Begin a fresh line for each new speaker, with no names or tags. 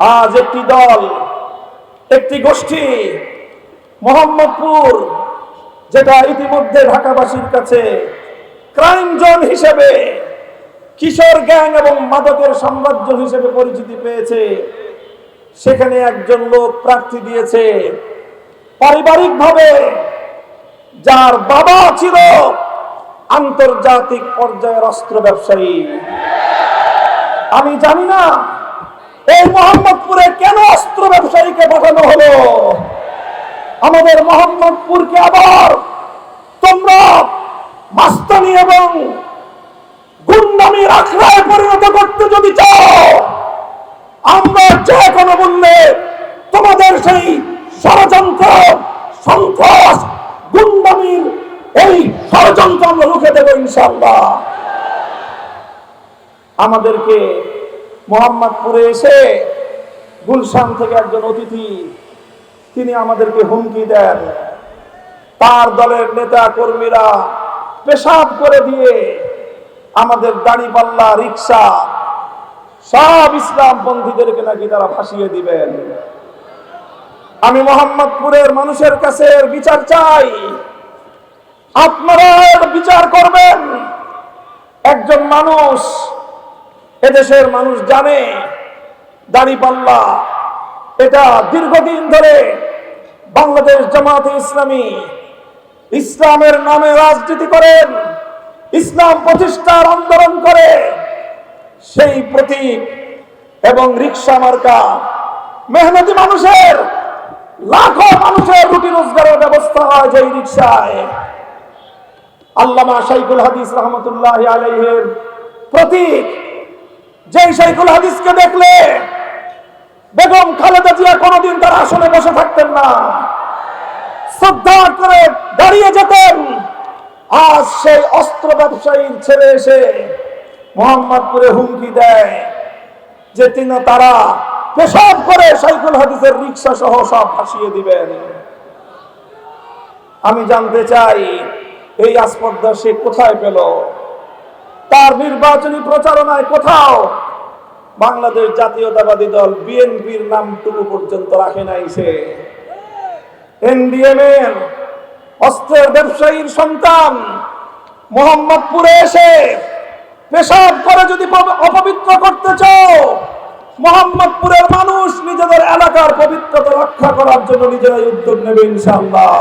আজ একটি দল, একটি গোষ্ঠী, মোহাম্মদপুর, যেটা ইতিমধ্যে ঢাকাবাসীর কাছে ক্রাইম জোন হিসেবে, কিশোর গ্যাং এবং মাদকের সাম্রাজ্য হিসেবে পরিচিতি পেয়েছে। সেখানে একজন লোক প্রার্থী দিয়েছে, পারিবারিকভাবে, যার বাবা ছিল আন্তর্জাতিক পর্যায়ের অস্ত্র ব্যবসায়ী। আমি জানি না এই মোহাম্মদপুরে কেন অস্ত্র ব্যবসায়ীকে পাঠানো হলো? আমাদের মোহাম্মদপুরকে আবার তোমরা মাস্তানি এবং গুন্ডামির আখড়ায় পরিণত করতে যদি চাও, আমরা যে কোনো মূল্যে তোমাদের সেই ষড়যন্ত্র, সন্ত্রাস, গুন্ডামির এই ষড়যন্ত্র আমরা রুখে দেবো ইনশাল্লাহ আমাদেরকে মোহাম্মদপুরে এসে গুলশান থেকে একজন অতিথি, তিনি আমাদেরকে হুমকি দেন। তার দলের নেতা কর্মীরা পেশাব করে দিয়ে আমাদের দাড়িপাল্লা রিক্সা সব ইসলাম পন্থীদেরকে নাকি তারা ফাঁসিয়ে দিবেন। আমি মোহাম্মদপুরের মানুষের কাছে বিচার চাই। আপনারা বিচার করবেন। একজন মানুষ এদেশের মানুষ জানে দাড়িপাল্লা এটা দীর্ঘদিন ধরে বাংলাদেশ জামাতে ইসলামী, ইসলামের নামে রাজনীতি করেন, ইসলাম প্রতিষ্ঠার আন্দোলন করে। সেই প্রতীক এবং রিক্সা মার্কা মেহনতি মানুষের, লাখো মানুষের রুটি রোজগারের ব্যবস্থা হয় যে রিক্সায় আল্লামা শাইকুল হাদিস রহমতুল্লাহ আলাইহের প্রতীক যেই শাইকুল হাদিসকে দেখলে বেগম খালেদা জিয়া কোনোদিন তার আসনে বসে থাকতেন না। শ্রদ্ধা করে দাঁড়িয়ে যেতেন। আজ সেই অস্ত্র ব্যবসায়ীর ছেলে এসে মোহাম্মদপুরে হুমকি দেয় যে তিনি তারা পেশাব করে সাইকুল হাদিসের রিক্সা সহ সব ভাসিয়ে দিবেন। আমি জানতে চাই, এই আসপর্দা সে কোথায় পেল? নির্বাচনী প্রচারণায় কোথাও বাংলাদেশ জাতীয়তাবাদী দল বিএনপির নামটুকু পর্যন্ত রাখে নাই সে। এনডিএম এর অস্ত্রের ব্যবসায়ীর সন্তান মোহাম্মদপুরে এসে পেশাব করে যদি অপবিত্র করতে চাও, মোহাম্মদপুরের মানুষ নিজেদের এলাকার পবিত্রতা রক্ষা করার জন্য নিজেরাই উদ্যোগ নেবে ইনশাআল্লাহ।